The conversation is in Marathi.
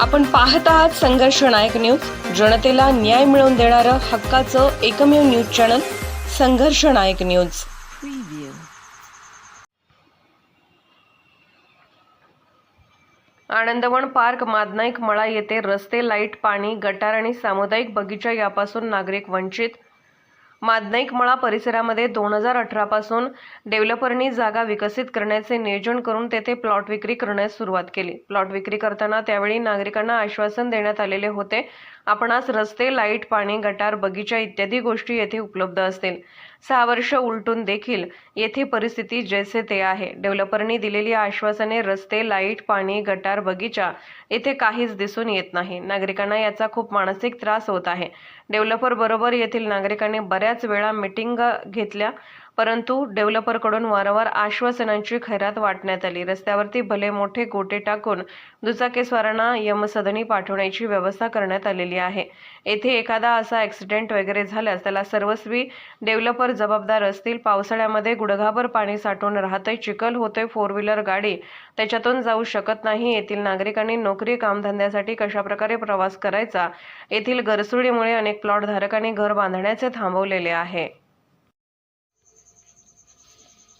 आपण पाहत आहात संघर्ष नायक न्यूज. जनतेला न्याय मिळवून देणारं हक्काचं एकमेव news channel Sangharsh Nayak news. Anandvan park Madnaik मळा येथे रस्ते लाइट पाणी गटार आणि सामुदायिक बगीचा यापासून नागरिक वंचित मादनाईक मळा परिसरामध्ये दोन हजार अठरापासून डेव्हलपरनी जागा विकसित करण्याचे नियोजन करून तेथे प्लॉट विक्री करण्यास सुरुवात केली. प्लॉट विक्री करताना त्यावेळी नागरिकांना आश्वासन देण्यात आलेले होते आपणास रस्ते लाइट पाणी गटार बगीचा इत्यादी गोष्टी येथे उपलब्ध असतील. सहा वर्ष उलटून देखील येथे परिस्थिती जैसे ते आहे. डेव्हलपरनी दिलेली आश्वासने रस्ते लाइट पाणी गटार बगीचा येथे काहीच दिसून येत नाही. नागरिकांना याचा खूप मानसिक त्रास होत आहे. डेव्हलपर बरोबर येथील नागरिकांनी बऱ्याच वेळा मिटिंग घेतल्या. परंतु डेव्हलपरकडून वारंवार आश्वासनांची खैरात वाटण्यात आली. रस्त्यावरती भले मोठे गोटे टाकून दुचाकीस्वारांना यमसदनी पाठवण्याची व्यवस्था करण्यात आलेली आहे. येथे एखादा असा ॲक्सिडेंट वगैरे झाल्यास त्याला सर्वस्वी डेव्हलपर जबाबदार असतील. पावसाळ्यामध्ये गुडघाभर पाणी साठून राहतंय चिखल होतोय फोर व्हीलर गाडी. त्याच्यातून जाऊ शकत नाही. येथील नागरिकांनी नोकरी कामधंद्यासाठी कशाप्रकारे प्रवास करायचा? येथील गरसुडीमुळे अनेक प्लॉट धारकांनी घर बांधण्याचे थांबवलेले आहे.